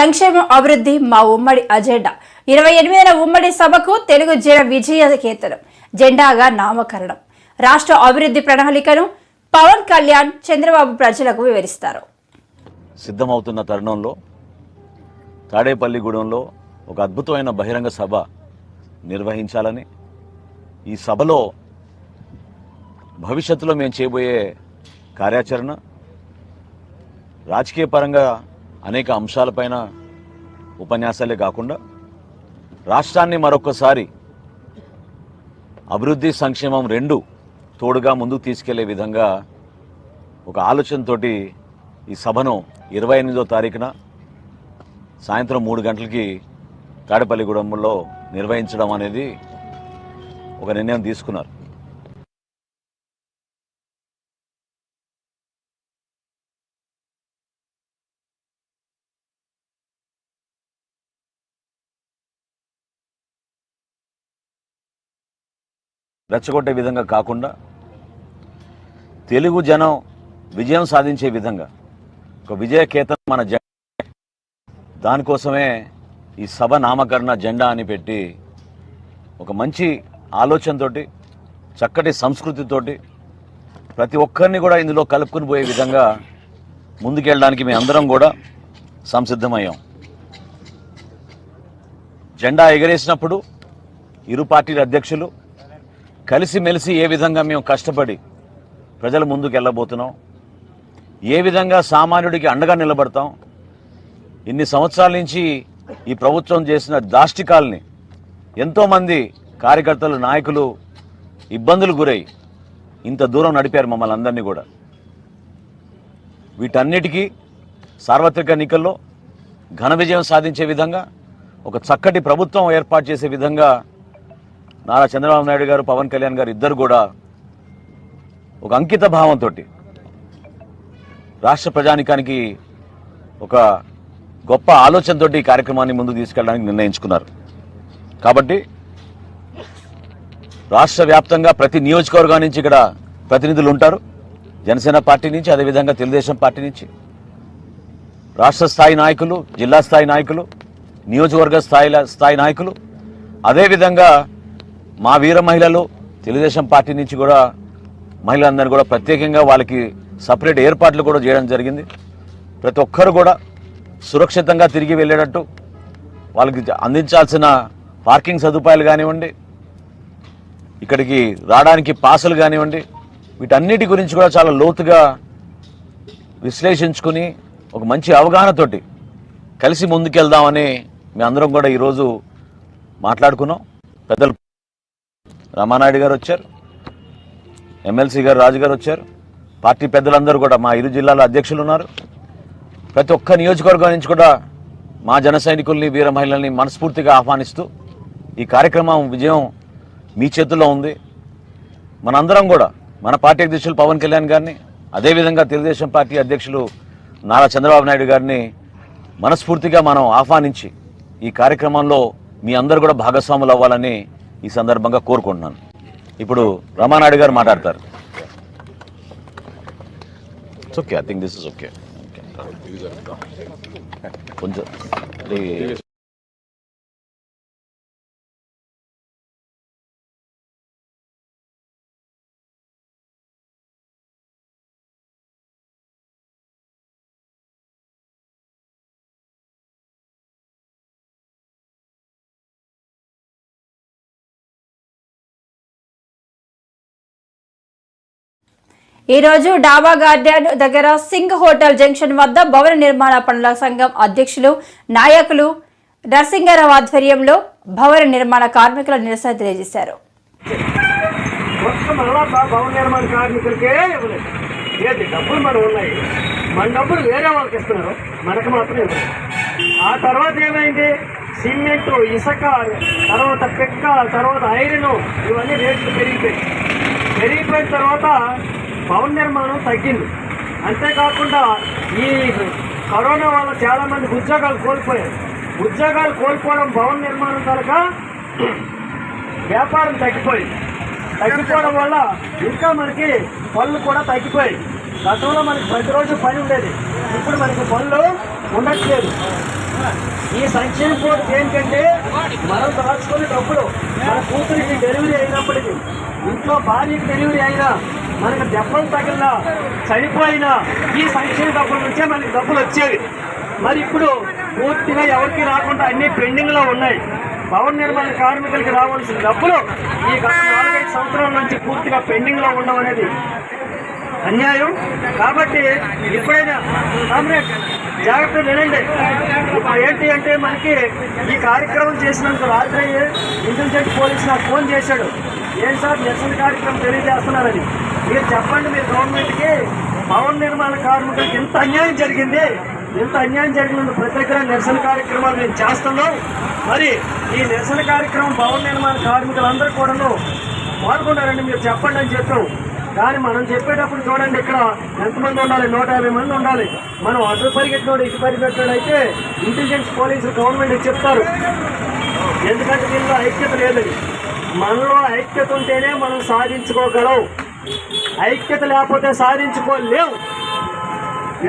సంక్షేమం అభివృద్ధి మా ఉమ్మడి అజెండా. ఇరవై ఎనిమిదిన ఉమ్మడి సభకు తెలుగు జన విజయ కేతనం జెండాగా నామకరణం. రాష్ట్ర అభివృద్ధి ప్రణాళికను పవన్ కళ్యాణ్ చంద్రబాబు ప్రజలకు వివరిస్తారు. సిద్ధమవుతున్న తరుణంలో తాడేపల్లిగూడెంలో ఒక అద్భుతమైన బహిరంగ సభ నిర్వహించాలని ఈ సభలో భవిష్యత్తులో మేము చేయబోయే కార్యాచరణ రాజకీయ పరంగా అనేక అంశాలపైన ఉపన్యాసాలే కాకుండా రాష్ట్రాన్ని మరొకసారి అభివృద్ధి సంక్షేమం రెండు తోడుగా ముందుకు తీసుకెళ్ళే విధంగా ఒక ఆలోచనతోటి ఈ సభను ఇరవై ఎనిమిదో తారీఖున సాయంత్రం మూడు గంటలకి తాడేపల్లిగూడెంలో నిర్వహించడం అనేది ఒక నిర్ణయం తీసుకున్నారు. రెచ్చగొట్టే విధంగా కాకుండా తెలుగు జనం విజయం సాధించే విధంగా ఒక విజయకేతనం మన జెండా. దానికోసమే ఈ సభ నామకరణ జెండా అని పెట్టి ఒక మంచి ఆలోచనతోటి చక్కటి సంస్కృతితోటి ప్రతి ఒక్కరిని కూడా ఇందులో కలుపుకుని పోయే విధంగా ముందుకెళ్ళడానికి మేము అందరం కూడా సంసిద్ధమయ్యాం. జెండా ఎగరేసినప్పుడు ఇరు పార్టీల అధ్యక్షులు కలిసిమెలిసి ఏ విధంగా మేము కష్టపడి ప్రజల ముందుకు వెళ్ళబోతున్నాం ఏ విధంగా సామాన్యుడికి అండగా నిలబడతాం ఇన్ని సంవత్సరాల నుంచి ఈ ప్రభుత్వం చేసిన దాష్టికాల్ని ఎంతోమంది కార్యకర్తలు నాయకులు ఇబ్బందులు గురై ఇంత దూరం నడిపారు మమ్మల్ని అందరినీ కూడా. వీటన్నిటికీ సార్వత్రిక ఎన్నికల్లో ఘన విజయం సాధించే విధంగా ఒక చక్కటి ప్రభుత్వం ఏర్పాటు చేసే విధంగా నారా చంద్రబాబు నాయుడు గారు పవన్ కళ్యాణ్ గారు ఇద్దరు కూడా ఒక అంకిత భావంతో రాష్ట్ర ప్రజానికానికి ఒక గొప్ప ఆలోచనతోటి ఈ కార్యక్రమాన్ని ముందు తీసుకెళ్ళడానికి నిర్ణయించుకున్నారు. కాబట్టి రాష్ట్ర వ్యాప్తంగా ప్రతి నియోజకవర్గం నుంచి ఇక్కడ ప్రతినిధులు ఉంటారు. జనసేన పార్టీ నుంచి అదేవిధంగా తెలుగుదేశం పార్టీ నుంచి. రాష్ట్ర స్థాయి నాయకులు జిల్లా స్థాయి నాయకులు నియోజకవర్గ స్థాయి స్థాయి నాయకులు. అదేవిధంగా మా వీర మహిళలు తెలుగుదేశం పార్టీ నుంచి కూడా మహిళలందరూ కూడా ప్రత్యేకంగా వాళ్ళకి సపరేట్ ఏర్పాట్లు కూడా చేయడం జరిగింది. ప్రతి ఒక్కరు కూడా సురక్షితంగా తిరిగి వెళ్ళేటట్టు వాళ్ళకి అందించాల్సిన పార్కింగ్ సదుపాయాలు కానివ్వండి ఇక్కడికి రావడానికి పాసులు కానివ్వండి వీటన్నిటి గురించి కూడా చాలా లోతుగా విశ్లేషించుకుని ఒక మంచి అవగాహనతోటి కలిసి ముందుకెళ్దామని మీ అందరం కూడా ఈరోజు మాట్లాడుకున్నాం. పెద్దలు రమానాయుడు గారు వచ్చారు ఎమ్మెల్సీ గారు రాజు గారు వచ్చారు పార్టీ పెద్దలందరూ కూడా మా ఇరు జిల్లాల అధ్యక్షులు ఉన్నారు. ప్రతి ఒక్క నియోజకవర్గం నుంచి కూడా మా జన సైనికుల్ని వీర మహిళల్ని మనస్ఫూర్తిగా ఆహ్వానిస్తూ ఈ కార్యక్రమం విజయం మీ చేతుల్లో ఉంది. మనందరం కూడా మన పార్టీ అధ్యక్షులు పవన్ కళ్యాణ్ గారిని అదేవిధంగా తెలుగుదేశం పార్టీ అధ్యక్షులు నారా చంద్రబాబు నాయుడు గారిని మనస్ఫూర్తిగా మనం ఆహ్వానించి ఈ కార్యక్రమంలో మీ అందరూ కూడా భాగస్వాములు అవ్వాలని ఈ సందర్భంగా కోరుకుంటున్నాను. ఇప్పుడు రమానాయుడు గారు మాట్లాడతారు. Okay I think this is okay కొంచెం ఈ రోజు డాబా గార్డెన్ దగ్గర సింగ్ హోటల్ జంక్షన్ వద్ద భవన నిర్మాణ పనుల సంఘం అధ్యక్షులు నాయకులు నరసింగారావు ఆధ్వర్యంలో భవన నిర్మాణ కార్మికుల నిరసన తెలియజేశారు. భవన నిర్మాణ డబ్బులు మనం ఉన్నాయి. మన డబ్బులు వేరే వాళ్ళకి ఇస్తున్నారు. మనకు ఆ తర్వాత ఏమైంది? సిమెంట్ ఇసుక తర్వాత పెక్క తర్వాత ఐరన్ ఇవన్నీ రేట్లు పెరిగిపోయాయి. పెరిగిపోయిన తర్వాత భవన నిర్మాణం తగ్గింది. అంతేకాకుండా ఈ కరోనా వల్ల చాలామంది ఉద్యోగాలు కోల్పోయారు. ఉద్యోగాలు కోల్పోవడం భవన నిర్మాణం కనుక వ్యాపారం తగ్గిపోయింది. తగ్గిపోవడం వల్ల ఇంకా మనకి పనులు కూడా తగ్గిపోయాయి. గతంలో మనకి ప్రతిరోజు పని ఉండేది. ఇప్పుడు మనకి పనులు ఉండట్లేదు. ఈ సంక్షేమ బోర్డు ఏంటంటే మనం దాచుకునేటప్పుడు డబ్బులు. మన కూతురికి డెలివరీ అయినప్పటికీ ఇంట్లో భార్యకి డెలివరీ అయినా మనకు దెబ్బలు తగిలినా చనిపోయినా ఈ సంక్షేమ డబ్బుల నుంచే మనకి డబ్బులు వచ్చేవి. మరి ఇప్పుడు పూర్తిగా ఎవరికి రాకుండా అన్ని పెండింగ్లో ఉన్నాయి. భవన నిర్మాణ కార్మికులకి రావాల్సిన డబ్బులు ఈ గత నాలుగైదు సంవత్సరాల నుంచి పూర్తిగా పెండింగ్లో ఉండడం అనేది అన్యాయం. కాబట్టి ఎప్పుడైనా కామ్రేడ్ జాగ్రత్త వినండి. ఇప్పుడు ఏంటి అంటే మనకి ఈ కార్యక్రమం చేసినందుకు రాత్రి ఇంటెలిజెంట్ పోలీస్ నాకు ఫోన్ చేశాడు. ఏం సార్ నిరసన కార్యక్రమం తెలియజేస్తున్నారని. మీరు చెప్పండి మీరు గవర్నమెంట్కి. భవన నిర్మాణ కార్మికులకు ఎంత అన్యాయం జరిగింది. ఎంత అన్యాయం జరిగినందుకు ప్రతి దగ్గర నిరసన కార్యక్రమాలు మేము చేస్తున్నాం. మరి ఈ నిరసన కార్యక్రమం భవన నిర్మాణ కార్మికులందరూ కూడాను పాల్గొన్నారండి మీరు చెప్పండి అని చెప్పాం. కానీ మనం చెప్పేటప్పుడు చూడండి ఇక్కడ ఎంతమంది ఉండాలి? నూట యాభై మంది ఉండాలి. మనం అటు పరిగెట్టినోడు ఇటు పరిగెట్టినోడు అయితే ఇంటెలిజెన్స్ పోలీసులు గవర్నమెంట్ చెప్తారు. ఎందుకంటే దీనిలో ఐక్యత లేదని మనలో ఐక్యత ఉంటేనే మనం సాధించుకోగలం ఐక్యత లేకపోతే సాధించుకోలేవు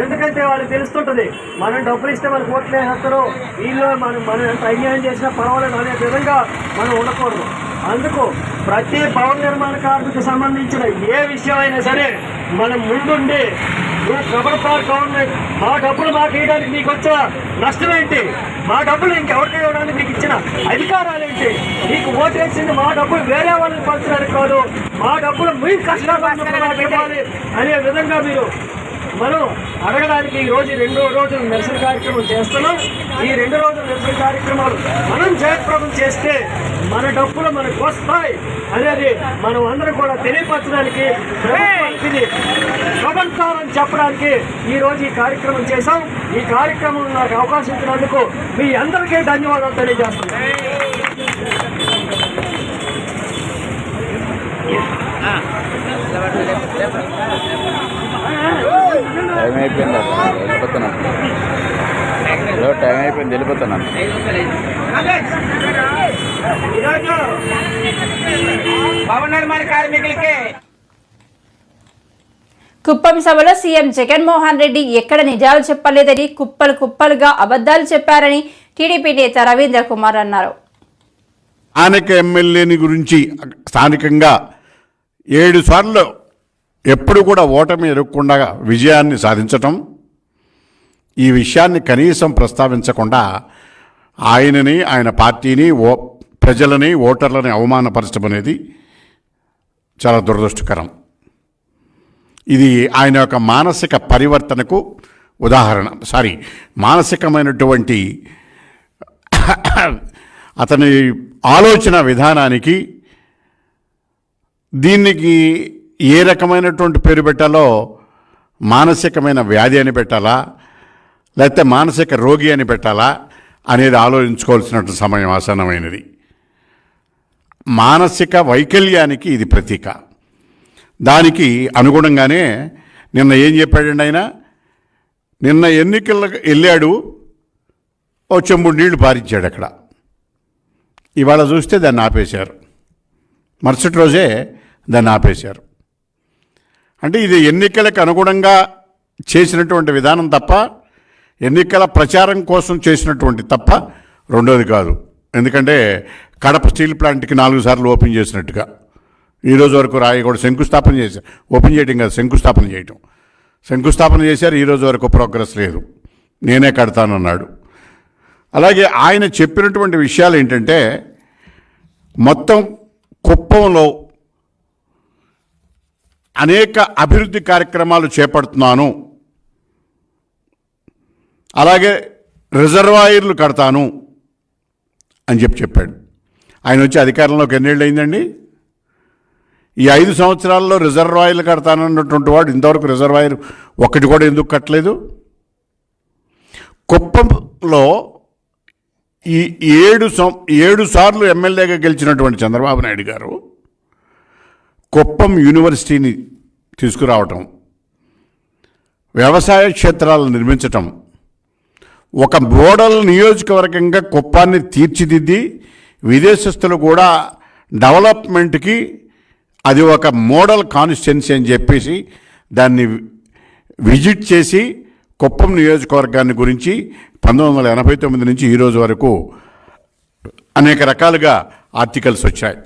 ఎందుకంటే వాళ్ళకి తెలుస్తుంటుంది మనం డబ్బులు ఇస్తే మనకు ఓట్లు వేసేస్తారు. వీళ్ళు మనం మనం ఎంత అన్యాయం చేసినా పర్వాలేదు అనే విధంగా మనం ఉండకూడదు. అందుకు ప్రతి భవన నిర్మాణ కార్మికు సంబంధించిన ఏ విషయమైనా సరే మనం ముందుండి నువ్వు ఖబర్దార్ గవర్నమెంట్ మా డబ్బులు మాకు ఇవ్వడానికి నీకు వచ్చిన నష్టం ఏంటి మా డబ్బులు ఇంకెవరికి ఇవ్వడానికి నీకు ఇచ్చిన అధికారాలు ఏంటి నీకు ఓటేసింది మా డబ్బులు వేరే వాళ్ళని పంచడానికి కాదు మా డబ్బులు మీ కష్టాలు ఇవ్వాలి అనే విధంగా మీరు మనం అడగడానికి ఈరోజు రెండో రోజు నిరసన కార్యక్రమం చేస్తున్నాం. ఈ రెండు రోజుల నిరసన కార్యక్రమాలు మనం జయప్రదం చేస్తే మన డబ్బులు మనకు వస్తాయి. అనేది మనం అందరం కూడా తెలియపరచడానికి ప్రభుత్వానికి ఇది చెప్పడానికి ఈ రోజు ఈ కార్యక్రమం చేశాం. ఈ కార్యక్రమం నాకు అవకాశం ఇచ్చినందుకు మీ అందరికీ ధన్యవాదాలు తెలియజేస్తున్నాం టైం అయిపోయింది అసలు వెళ్ళిపోతున్నాను ఏదో టైం అయిపోయింది వెళ్ళిపోతున్నాను కార్మికులకి? కుప్పం సభలో సీఎం జగన్మోహన్ రెడ్డి ఎక్కడ నిజాలు చెప్పలేదని కుప్పలు కుప్పలుగా అబద్ధాలు చెప్పారని టీడీపీ నేత రవీంద్ర కుమార్ అన్నారు. స్థానిక ఎమ్మెల్యేని గురించి స్థానికంగా ఏడు సార్లు ఎప్పుడు కూడా ఓటమి ఎరుక్కుండా విజయాన్ని సాధించటం ఈ విషయాన్ని కనీసం ప్రస్తావించకుండా ఆయనని ఆయన పార్టీని ఓ ప్రజలని ఓటర్లని అవమానపరచడం అనేది చాలా దురదృష్టకరం. ఇది ఆయన యొక్క మానసిక పరివర్తనకు ఉదాహరణ. సారీ మానసికమైనటువంటి అతని ఆలోచన విధానానికి దీనికి ఏ రకమైనటువంటి పేరు పెట్టాలో మానసికమైన వ్యాధి అని పెట్టాలా? లేకపోతే మానసిక రోగి అని పెట్టాలా? అనేది ఆలోచించుకోవాల్సినటువంటి సమయం ఆసన్నమైనది. మానసిక వైకల్యానికి ఇది ప్రతీక. దానికి అనుగుణంగానే నిన్న ఏం చెప్పాడండి ఆయన? నిన్న ఎన్నికలకు వెళ్ళాడు ఓ చెంబు నీళ్ళు పారించాడు అక్కడ. ఇవాళ చూస్తే దాన్ని ఆపేశారు. మరుసటి రోజే దాన్ని ఆపేశారు. అంటే ఇది ఎన్నికలకు అనుగుణంగా చేసినటువంటి విధానం తప్ప ఎన్నికల ప్రచారం కోసం చేసినటువంటి తప్ప రెండోది కాదు. ఎందుకంటే కడప స్టీల్ ప్లాంట్కి నాలుగు సార్లు ఓపెన్ చేసినట్టుగా. ఈరోజు వరకు రాయగూడ శంకుస్థాపన చేశారు ఓపెన్ చేయడం కాదు శంకుస్థాపన చేయటం. శంకుస్థాపన చేశారు ఈరోజు వరకు ప్రోగ్రెస్ లేదు. నేనే కడతానన్నాడు. అలాగే ఆయన చెప్పినటువంటి విషయాలు ఏంటంటే మొత్తం కుప్పంలో అనేక అభివృద్ధి కార్యక్రమాలు చేపడుతున్నాను. అలాగే రిజర్వాయర్లు కడతాను అని చెప్పి చెప్పాడు. ఆయన వచ్చి అధికారంలోకి ఎన్నేళ్ళు అయిందండి? ఈ ఐదు సంవత్సరాల్లో రిజర్వాయర్లు కడతానన్నటువంటి వాడు ఇంతవరకు రిజర్వాయర్ ఒక్కటి కూడా ఎందుకు కట్టలేదు? కుప్పంలో ఈ ఏడు సం ఏడు సార్లు ఎమ్మెల్యేగా గెలిచినటువంటి చంద్రబాబు నాయుడు గారు కుప్పం యూనివర్సిటీని తీసుకురావటం వ్యవసాయ క్షేత్రాలను నిర్మించటం ఒక మోడల్ నియోజకవర్గంగా కుప్పాన్ని తీర్చిదిద్ది విదేశస్తులు కూడా డెవలప్మెంట్కి అది ఒక మోడల్ కాన్స్టిట్యున్సీ అని చెప్పేసి దాన్ని విజిట్ చేసి కుప్పం నియోజకవర్గాన్ని గురించి పంతొమ్మిది వందల ఎనభై తొమ్మిది నుంచి ఈరోజు వరకు అనేక రకాలుగా ఆర్టికల్స్ వచ్చాయి.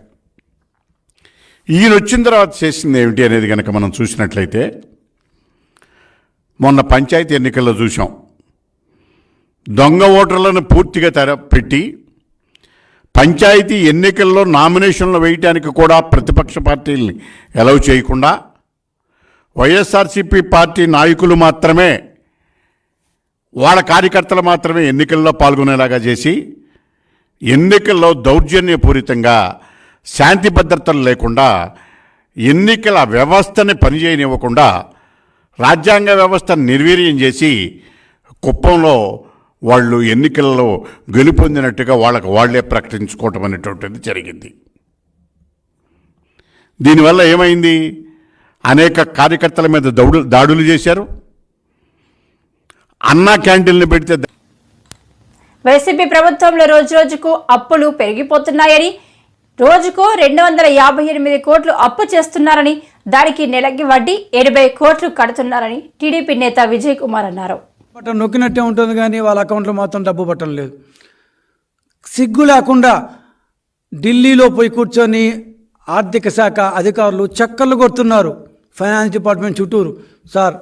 ఈయన వచ్చిన తర్వాత చేసింది ఏమిటి అనేది కనుక మనం చూసినట్లయితే మొన్న పంచాయతీ ఎన్నికల్లో చూసాం దొంగ ఓటర్లను పూర్తిగా తెర పెట్టి పంచాయతీ ఎన్నికల్లో నామినేషన్లు వేయటానికి కూడా ప్రతిపక్ష పార్టీల్ని ఎలవ్ చేయకుండా వైఎస్ఆర్సీపీ పార్టీ నాయకులు మాత్రమే వాళ్ళ కార్యకర్తలు మాత్రమే ఎన్నికల్లో పాల్గొనేలాగా చేసి ఎన్నికల్లో దౌర్జన్యపూరితంగా శాంతి భద్రతలు లేకుండా ఎన్నికల వ్యవస్థని పనిచేయనివ్వకుండా రాజ్యాంగ వ్యవస్థను నిర్వీర్యం చేసి కుప్పంలో వాళ్ళు ఎన్నికల్లో గెలుపొందినట్టుగా వాళ్ళకు వాళ్ళే ప్రకటించుకోవటం అనేటువంటిది జరిగింది. దీనివల్ల ఏమైంది? అనేక కార్యకర్తల మీద దౌడు దాడులు చేశారు. అన్నా క్యాంటీన్లు పెడితే వైసీపీ ప్రభుత్వంలో రోజు రోజుకు అప్పులు పెరిగిపోతున్నాయని రోజుకో రెండు వందల యాభై ఎనిమిది కోట్లు అప్పు చేస్తున్నారని దానికి నెలకి వడ్డీ ఎనభై కోట్లు కడుతున్నారని టీడీపీ నేత విజయ్ కుమార్ అన్నారు. బటన్ నొక్కినట్టే ఉంటుంది కానీ వాళ్ళ అకౌంట్లో మాత్రం డబ్బు పట్టడం లేదు. సిగ్గు లేకుండా ఢిల్లీలో పోయి కూర్చొని ఆర్థిక శాఖ అధికారులు చక్కర్లు కొడుతున్నారు. ఫైనాన్స్ డిపార్ట్మెంట్ చుట్టూరు. సార్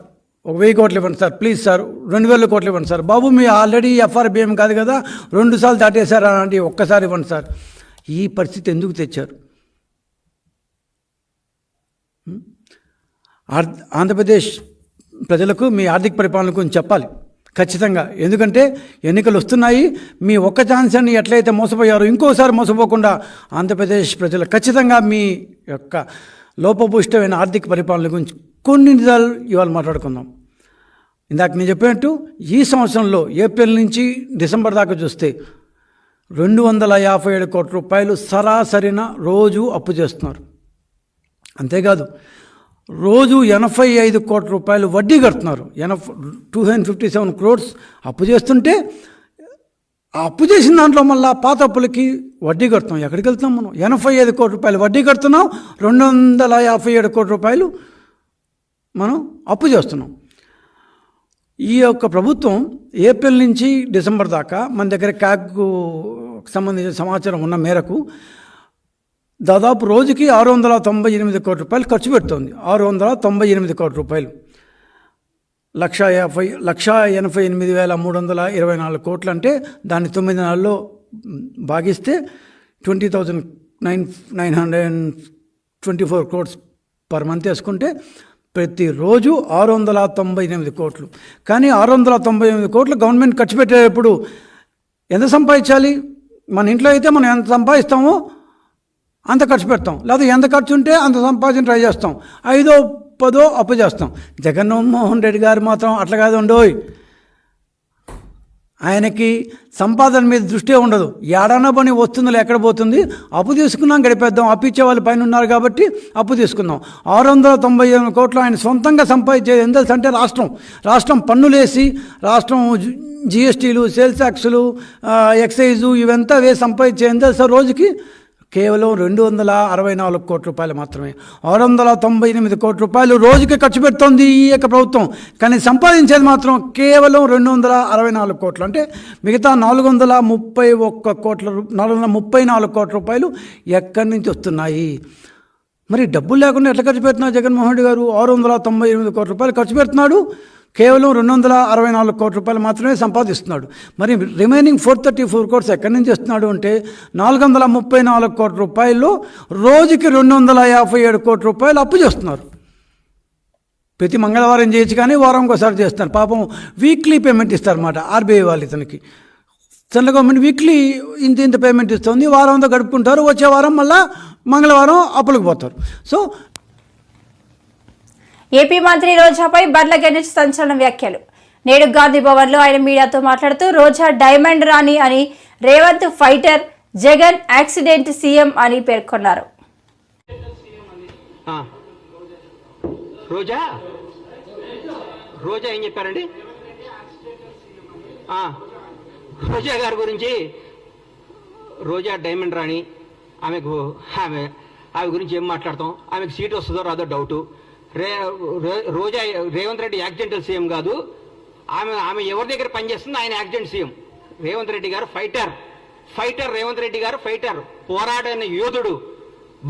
ఒక వెయ్యి కోట్లు ఇవ్వండి సార్ ప్లీజ్ సార్ రెండు వేల కోట్లు ఇవ్వండి సార్. బాబు మీ ఆల్రెడీ ఎఫ్ఆర్బిఎం కాదు కదా రెండు సార్లు దాటేశారా అంటే ఒక్కసారి ఇవ్వండి సార్. ఈ పరిస్థితి ఎందుకు తెచ్చారు? ఆంధ్రప్రదేశ్ ప్రజలకు మీ ఆర్థిక పరిపాలన గురించి చెప్పాలి. ఖచ్చితంగా. ఎందుకంటే ఎన్నికలు వస్తున్నాయి. మీ ఒక్క ఛాన్స్ అని ఎట్లయితే మోసపోయారో ఇంకోసారి మోసపోకుండా ఆంధ్రప్రదేశ్ ప్రజలు ఖచ్చితంగా మీ యొక్క లోపపుష్టమైన ఆర్థిక పరిపాలన గురించి కొన్ని నిజాలు ఇవాళ మాట్లాడుకుందాం. ఇందాక నేను చెప్పినట్టు ఈ సంవత్సరంలో ఏప్రిల్ నుంచి డిసెంబర్ దాకా చూస్తే రెండు వందల యాభై ఏడు కోట్ల రూపాయలు సరాసరిన రోజు అప్పు చేస్తున్నారు. అంతేకాదు రోజు ఎనభై ఐదు కోట్ల రూపాయలు వడ్డీ కడుతున్నారు. ఎనభై two hundred fifty seven crores అప్పు చేస్తుంటే ఆ అప్పు చేసిన దాంట్లో మళ్ళీ పాత అప్పులకి వడ్డీ కడుతున్నాం. ఎక్కడికి వెళ్తున్నాం మనం? ఎనభై ఐదు కోట్ల రూపాయలు వడ్డీ కడుతున్నాం. రెండు వందల యాభై ఏడు కోట్ల రూపాయలు మనం అప్పు చేస్తున్నాం. ఈ యొక్క ప్రభుత్వం ఏప్రిల్ నుంచి డిసెంబర్ దాకా మన దగ్గర క్యాగ్ సంబంధించిన సమాచారం ఉన్న మేరకు దాదాపు రోజుకి ఆరు వందల తొంభై ఎనిమిది కోట్ల రూపాయలు ఖర్చు పెడుతోంది. ఆరు వందల తొంభై ఎనిమిది కోట్ల రూపాయలు. లక్ష యాభై లక్ష ఎనభై ఎనిమిది వేల మూడు వందల ఇరవై నాలుగు కోట్లు అంటే దాన్ని తొమ్మిది నెలల్లో భాగిస్తే twenty thousand nine nine hundred and twenty four crores per month వేసుకుంటే ప్రతిరోజు ఆరు వందల తొంభై ఎనిమిది కోట్లు. కానీ ఆరు వందల తొంభై ఎనిమిది కోట్లు గవర్నమెంట్ ఖర్చు పెట్టేటప్పుడు ఎంత సంపాదించాలి? మన ఇంట్లో అయితే మనం ఎంత సంపాదిస్తామో అంత ఖర్చు పెడతాం. లేదా ఎంత ఖర్చు ఉంటే అంత సంపాదించి ట్రై చేస్తాం. ఐదో పదో అప్పు చేస్తాం. జగన్మోహన్ రెడ్డి గారు మాత్రం అట్లా కాదు ఉండోయ్. ఆయనకి సంపాదన మీద దృష్టి ఉండదు. ఏడానో పని వస్తుందో ఎక్కడ పోతుంది? అప్పు తీసుకున్నాం గడిపేద్దాం. అప్పు ఇచ్చే వాళ్ళు పైన ఉన్నారు కాబట్టి అప్పు తీసుకుందాం. ఆరు వందల తొంభై ఎనిమిది కోట్లు ఆయన సొంతంగా సంపాదించేది ఎంత అంటే రాష్ట్రం. రాష్ట్రం పన్నులేసి రాష్ట్రం జిఎస్టీలు సేల్స్ ట్యాక్సులు ఎక్సైజు ఇవంతా వేసి సంపాదించే ఎంత రోజుకి కేవలం రెండు వందల అరవై నాలుగు కోట్ల రూపాయలు మాత్రమే. ఆరు వందల తొంభై ఎనిమిది కోట్ల రూపాయలు రోజుకి ఖర్చు పెడుతోంది ఈ యొక్క ప్రభుత్వం. కానీ సంపాదించేది మాత్రం కేవలం రెండు వందల అరవై నాలుగు కోట్లు. అంటే మిగతా నాలుగు వందల ముప్పై ఒక్క కోట్ల నాలుగు వందల ముప్పై నాలుగు కోట్ల రూపాయలు ఎక్కడి నుంచి వస్తున్నాయి? మరి డబ్బులు లేకుండా ఎట్లా ఖర్చు పెడుతున్నారు జగన్మోహన్ రెడ్డి గారు? ఆరు వందల తొంభై ఎనిమిది కోట్ల రూపాయలు ఖర్చు పెడుతున్నాడు. కేవలం రెండు వందల అరవై నాలుగు కోట్ల రూపాయలు మాత్రమే సంపాదిస్తున్నాడు. మరి remaining four thirty four crores ఎక్కడి నుంచి వస్తున్నాడు అంటే నాలుగు వందల ముప్పై నాలుగు కోట్ల రూపాయలు రోజుకి రెండు వందల యాభై ఏడు కోట్ల రూపాయలు అప్పు చేస్తున్నారు. ప్రతి మంగళవారం చేయొచ్చు కానీ వారం ఒకసారి చేస్తారు. పాపం వీక్లీ పేమెంట్ ఇస్తారన్నమాట ఆర్బీఐ వాళ్ళు ఇతనికి. సెంట్రల్ గవర్నమెంట్ వీక్లీ ఇంత ఇంత పేమెంట్ ఇస్తుంది. వారం అంతా గడుపుకుంటారు. వచ్చే వారం మళ్ళా మంగళవారం అప్పులకు పోతారు. సో ఏపీ మంత్రి రోజాపై బండ్ల గణేష్ సంచలన వ్యాఖ్యలు. నేడు గాంధీ భవన్లో ఆయన మీడియాతో మాట్లాడుతూ రోజా డైమండ్ రాణి అని Revanth fighter Jagan accident CM అని పేర్కొన్నారు. రోజా? రోజా ఏం చెప్పారండి? రోజా గారి గురించి రోజా డైమండ్ రాణి ఆమెకు ఆమె ఆమె గురించి ఏం మాట్లాడతాం? ఆమెకు సీట్ వస్తుందో రాదో డౌటు. రే రోజా రేవంత్ రెడ్డి యాక్సిడెంటల్ సీఎం కాదు. ఆమె ఆమె ఎవరి దగ్గర పనిచేస్తుంది ఆయన యాక్సిడెంట్ సీఎం. రేవంత్ రెడ్డి గారు ఫైటర్. ఫైటర్ రేవంత్ రెడ్డి గారు ఫైటర్. పోరాడైన యోధుడు.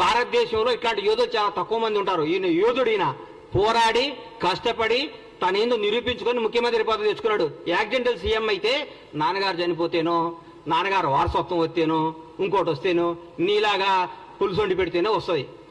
భారతదేశంలో ఇట్లాంటి యోధులు చాలా తక్కువ మంది ఉంటారు. ఈయన యోధుడు ఈయన. పోరాడి కష్టపడి తనేందో నిరూపించుకొని ముఖ్యమంత్రి పదవి తెచ్చుకున్నాడు. యాక్సిడెంటల్ సీఎం అయితే నాన్నగారు చనిపోతేనో నాన్నగారు వారసత్వం వస్తేనో ఇంకోటి వస్తేనో నీలాగా పులుసొండి పెడితేనో పెడితేనే వస్తుంది.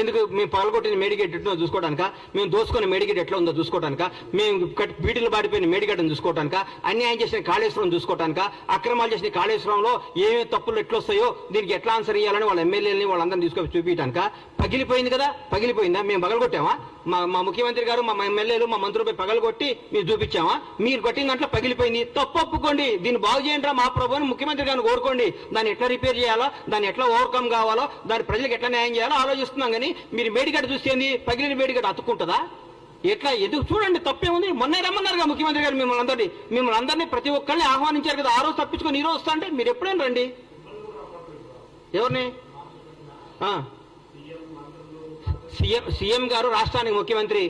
ఎందుకు మేము పగలగొట్టిన మేడిగేట్ ఎట్లా చూసుకోవడానిక? మేము దోసుకున్న మేడిగేట్ ఎట్లా ఉందో చూసుకోవడానిక? మేము బీటిలు పాడిపోయిన మేడిగడ్డను చూసుకోవడానిక? అన్యాయం చేసిన కాళేశ్వరం చూసుకోవడానిక? అక్రమాలు చేసిన కాళేశ్వరంలో ఏమేమి తప్పులు ఎట్లా వస్తాయో దీనికి ఎట్లా ఆన్సర్ ఇవ్వాలని వాళ్ళ ఎమ్మెల్యేలని వాళ్ళందరినీ తీసుకొని చూపించడానిక? పగిలిపోయింది కదా? పగిలిపోయిందా? మేము పగలగొట్టామా? మా మా ముఖ్యమంత్రి గారు మా ఎమ్మెల్యేలు మా మంత్రులపై పగలగొట్టి మీరు చూపించామా? మీరు కొట్టిన దాంట్లో పగిలిపోయింది. తప్పు ఒప్పుకోండి దీన్ని బాగు చేయండి మా ప్రభుని ముఖ్యమంత్రి గారిని కోరుకోండి. దాన్ని ఎట్లా రిపేర్ చేయాలో? దాన్ని ఎట్లా ఓవర్కమ్ కావాలో? దాని ప్రజలకు ఎట్లా న్యాయం చేయాలో? ఆలోచిస్తున్నాం కానీ మీరు మేడిగడ్డ చూసేది ఏంది? పగిలిన మేడిగడ్డ అతుక్కుంటుందా? ఎట్లా? ఎదుగు చూడండి తప్పేముంది మొన్నే రమ్మన్నారుగా ముఖ్యమంత్రి గారు మిమ్మల్ని అందరినీ. మిమ్మల్ని అందరినీ ప్రతి ఒక్కరిని ఆహ్వానించారు కదా. ఆ రోజు తప్పించుకొని ఈ రోజు వస్తా అంటే మీరు ఎప్పుడైనా రండి. ఎవరిని? సీఎం సీఎం గారు రాష్ట్రానికి ముఖ్యమంత్రి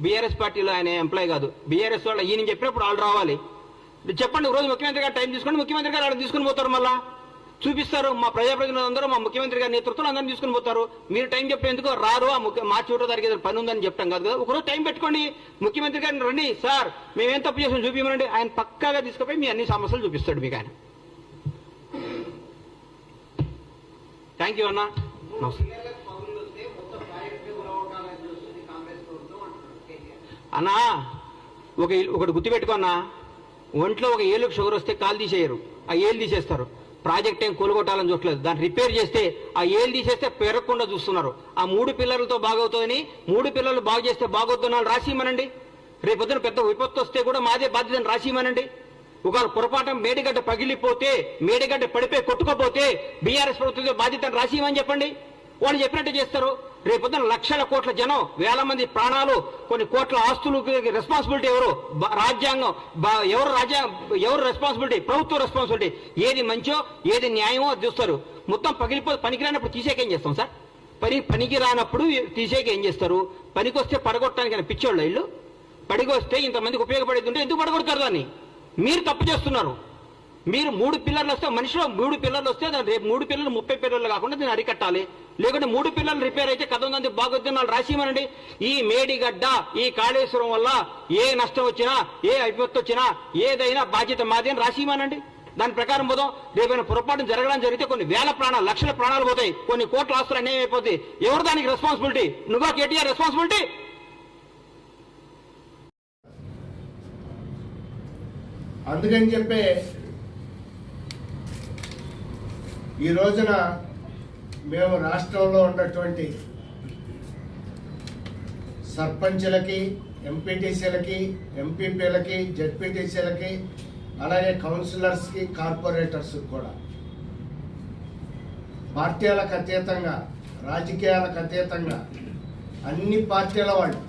బీఆర్ఎస్ పార్టీలో ఆయన ఎంప్లాయ్ కాదు. బీఆర్ఎస్ వాళ్ళు ఈయన చెప్పినప్పుడు వాళ్ళు రావాలి. చెప్పండి రోజు ముఖ్యమంత్రి గారు టైం తీసుకోండి ముఖ్యమంత్రి గారు వాళ్ళని తీసుకుని పోతారు మళ్ళా. చూపిస్తారు మా ప్రజాప్రతినిధులందరూ మా ముఖ్యమంత్రి గారి నేతృత్వంలో అందరం తీసుకుని పోతారు. మీరు టైం చెప్పేందుకు రారు ఆ ముఖ్య మార్చి ఒకటో తారీఖు పని ఉందని చెప్తాం కాదు కదా. ఒకరోజు టైం పెట్టుకోండి. ముఖ్యమంత్రి గారిని రండి. సార్ మేమేం తప్పు చేసాం చూపించమండి ఆయన పక్కాగా తీసుకుపోయి మీ అన్ని సమస్యలు చూపిస్తాడు మీకు ఆయన. థ్యాంక్ యూ అన్న. నమస్తే. అన్నా ఒక ఒకటి గుర్తుపెట్టుకో అన్నా. ఒంట్లో ఒక ఏళ్ళకి షుగర్ వస్తే కాలు తీసేయరు ఆ ఏలు తీసేస్తారు. ప్రాజెక్ట్ ఏం కోలుగొట్టాలని చూడలేదు దాన్ని రిపేర్ చేస్తే ఆ ఏలు తీసేస్తే పెరగకుండా చూస్తున్నారు. ఆ మూడు పిల్లలతో బాగవుతుందని మూడు పిల్లలు బాగు చేస్తే బాగవుతున్నాను రాసిమనండి రేపొద్దున పెద్ద విపత్తు వస్తే కూడా మాదే బాధ్యతను రాసిమనండి ఒకవేళ పొరపాటం మేడిగడ్డ పగిలిపోతే మేడిగడ్డ పడిపోయి కొట్టుకోపోతే బీఆర్ఎస్ ప్రభుత్వం బాధ్యతను రాసిమని చెప్పండి. వాళ్ళు చెప్పినట్టు చేస్తారు. రేపొద్దున లక్షల కోట్ల జనం వేల మంది ప్రాణాలు కొన్ని కోట్ల ఆస్తులు రెస్పాన్సిబిలిటీ ఎవరు? రాజ్యాంగం ఎవరు రాజ్యాంగం ఎవరు రెస్పాన్సిబిలిటీ ప్రభుత్వ రెస్పాన్సిబిలిటీ ఏది మంచో ఏది న్యాయమో అది చూస్తారు. మొత్తం పగిలిపో పనికి రానప్పుడు ఏం చేస్తాం సార్? పని పనికి రానప్పుడు తీసేక ఏం చేస్తారు? పనికి వస్తే పడగొట్టడానికి పిచ్చోళ్ళ ఇల్లు పడికి వస్తే ఇంతమందికి ఉపయోగపడేది ఉంటే ఎందుకు పడగొడతారు దాన్ని? మీరు తప్పు చేస్తున్నారు. మీరు మూడు పిల్లర్లు వస్తే మనిషిలో మూడు పిల్లర్లు వస్తే దాని రేపు మూడు పిల్లలు ముప్పై పిల్లలు కాకుండా దీన్ని అరికట్టాలి. లేకుంటే మూడు పిల్లలు రిపేర్ అయితే కథ ఉందంటే బాగొద్దు వాళ్ళు రాసిమనండి ఈ మేడిగడ్డ ఈ కాళేశ్వరం వల్ల ఏ నష్టం వచ్చినా ఏ విపత్తు వచ్చినా ఏదైనా బాధ్యత మాది అని రాసిమనండి దాని ప్రకారం పోదాం రేపైనా పొరపాటు జరగడం జరిగితే కొన్ని వేల ప్రాణాలు లక్షల ప్రాణాలు పోతాయి. కొన్ని కోట్ల ఆస్తులు అన్యాయం అయిపోతాయి. ఎవరు దానికి రెస్పాన్సిబిలిటీ నువ్వా కేటీఆర్ రెస్పాన్సిబిలిటీ అందుకని చెప్పే ఈ రోజున మేము రాష్ట్రంలో ఉన్నటువంటి సర్పంచ్లకి ఎంపీటీసీలకి ఎంపీపీలకి జడ్పీటీసీలకి అలాగే కౌన్సిలర్స్కి కార్పొరేటర్స్ కూడా. పార్టీలకు అతీతంగా రాజకీయాలకు అతీతంగా అన్ని పార్టీల వాళ్ళు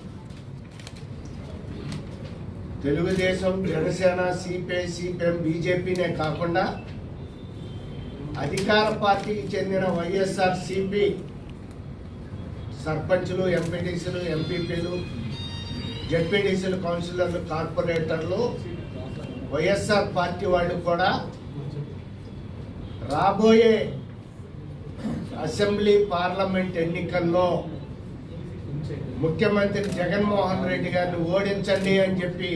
తెలుగుదేశం జనసేన సిపిఐ సిపిఎం బీజేపీనే కాకుండా అధికార పార్టీకి చెందిన వైఎస్ఆర్ సిపి సర్పంచులు ఎంపీటీసీలు ఎంపీపీలు జడ్పీటీసీలు కౌన్సిలర్లు కార్పొరేటర్లు వైఎస్ఆర్ పార్టీ వాళ్ళు కూడా రాబోయే అసెంబ్లీ పార్లమెంట్ ఎన్నికల్లో ముఖ్యమంత్రి జగన్మోహన్ రెడ్డి గారిని ఓడించండి అని చెప్పి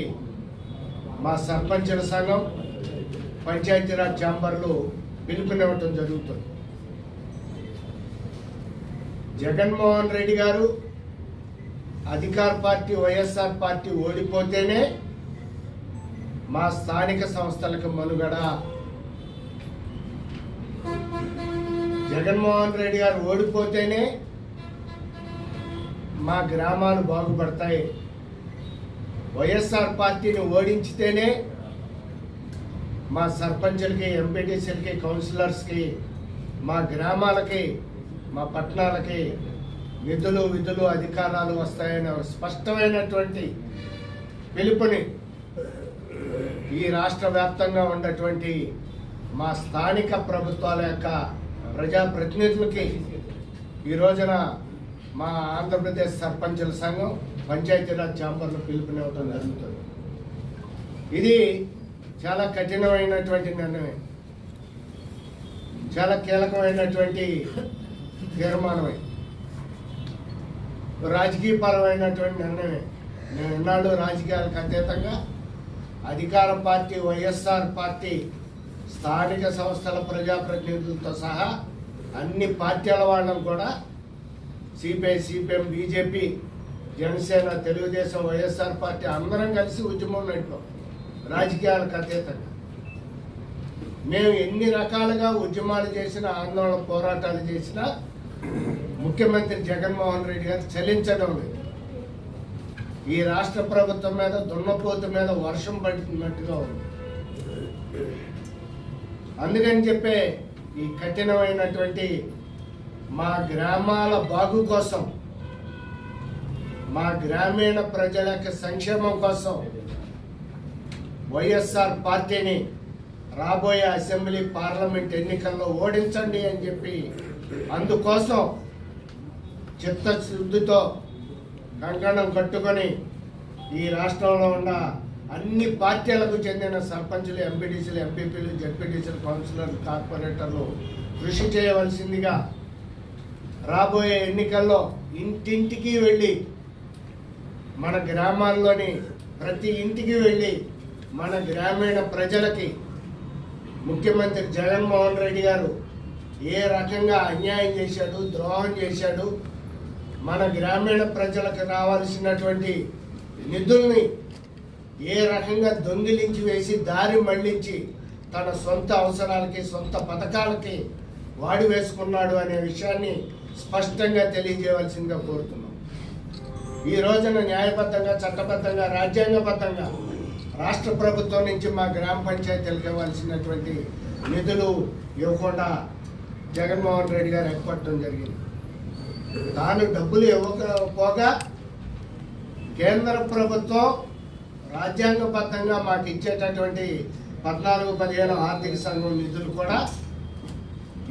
మా సర్పంచుల సంఘం పంచాయతీరాజ్ ఛాంబర్లు పిలుపునివ్వటం జరుగుతుంది. జగన్మోహన్ రెడ్డి గారు అధికార పార్టీ వైఎస్ఆర్ పార్టీ ఓడిపోతేనే మా స్థానిక సంస్థలకు మనుగడ. జగన్మోహన్ రెడ్డి గారు ఓడిపోతేనే మా గ్రామాలు బాగుపడతాయి. వైఎస్ఆర్ పార్టీని ఓడించితేనే మా సర్పంచులకి ఎంపీటీసీలకి కౌన్సిలర్స్కి మా గ్రామాలకి మా పట్టణాలకి నిధులు విధులు అధికారాలు వస్తాయనే స్పష్టమైనటువంటి పిలుపుని ఈ రాష్ట్ర వ్యాప్తంగా ఉన్నటువంటి మా స్థానిక ప్రభుత్వాల యొక్క ప్రజాప్రతినిధులకి ఈ రోజున మా ఆంధ్రప్రదేశ్ సర్పంచుల సంఘం పంచాయతీరాజ్ ఛాంబర్లు పిలుపునివ్వడం జరుగుతుంది. ఇది చాలా కఠినమైనటువంటి నిర్ణయం. చాలా కీలకమైనటువంటి తీర్మానమే. రాజకీయపరమైనటువంటి నిర్ణయమే. నేను ఎన్నాళ్ళు రాజకీయాలకు అతీతంగా అధికార పార్టీ వైఎస్ఆర్ పార్టీ స్థానిక సంస్థల ప్రజాప్రతినిధులతో సహా అన్ని పార్టీల వాళ్ళను కూడా CPI CPM BJP Janasena Telugu Desam YSR party అందరం కలిసి ఉద్యమం నడిపాం. రాజకీయాలకు అతీతంగా మేము ఎన్ని రకాలుగా ఉద్యమాలు చేసినా ఆందోళన పోరాటాలు చేసినా ముఖ్యమంత్రి జగన్మోహన్ రెడ్డి గారు చలించడం లేదు. ఈ రాష్ట్ర ప్రభుత్వం మీద దున్నపోతు మీద వర్షం పడుతున్నట్టుగా ఉంది. అందుకని చెప్పే ఈ కఠినమైనటువంటి మా గ్రామాల బాగు కోసం మా గ్రామీణ ప్రజల యొక్క సంక్షేమం కోసం వైఎస్ఆర్ పార్టీని రాబోయే అసెంబ్లీ పార్లమెంట్ ఎన్నికల్లో ఓడించండి అని చెప్పి అందుకోసం చిత్తశుద్ధితో కంకణం కట్టుకొని ఈ రాష్ట్రంలో ఉన్న అన్ని పార్టీలకు చెందిన సర్పంచులు ఎంపీటీసీలు ఎంపీపీలు జడ్పీటీసీలు కౌన్సిలర్లు కార్పొరేటర్లు కృషి చేయవలసిందిగా రాబోయే ఎన్నికల్లో ఇంటింటికి వెళ్ళి మన గ్రామాల్లోని ప్రతి ఇంటికి వెళ్ళి మన గ్రామీణ ప్రజలకి ముఖ్యమంత్రి జగన్మోహన్ రెడ్డి గారు ఏ రకంగా అన్యాయం చేశాడు ద్రోహం చేశాడు మన గ్రామీణ ప్రజలకు రావాల్సినటువంటి నిధుల్ని ఏ రకంగా దొంగిలించి వేసి దారి మళ్ళించి తన సొంత అవసరాలకి సొంత పథకాలకి వాడి వేసుకున్నాడు అనే విషయాన్ని స్పష్టంగా తెలియజేయవలసిందిగా కోరుతున్నాం. ఈ రోజున న్యాయబద్ధంగా చట్టబద్ధంగా రాజ్యాంగబద్ధంగా రాష్ట్ర ప్రభుత్వం నుంచి మా గ్రామ పంచాయతీలకు ఇవ్వాల్సినటువంటి నిధులు ఇవ్వకుండా జగన్మోహన్ రెడ్డి గారు ఎగ్గొట్టడం జరిగింది. తాను డబ్బులు ఇవ్వకపోగా కేంద్ర ప్రభుత్వం రాజ్యాంగబద్ధంగా మాకు ఇచ్చేటటువంటి పద్నాలుగు పదిహేను ఆర్థిక సంఘం నిధులు కూడా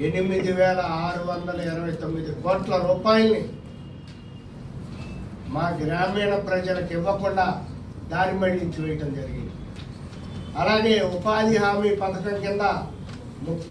ఎనిమిది వేల ఆరు వందల ఇరవై తొమ్మిది కోట్ల రూపాయల్ని మా గ్రామీణ ప్రజలకు ఇవ్వకుండా దారి మళ్ళించి వేయటం జరిగింది. అలాగే ఉపాధి హామీ పథకం కింద ము-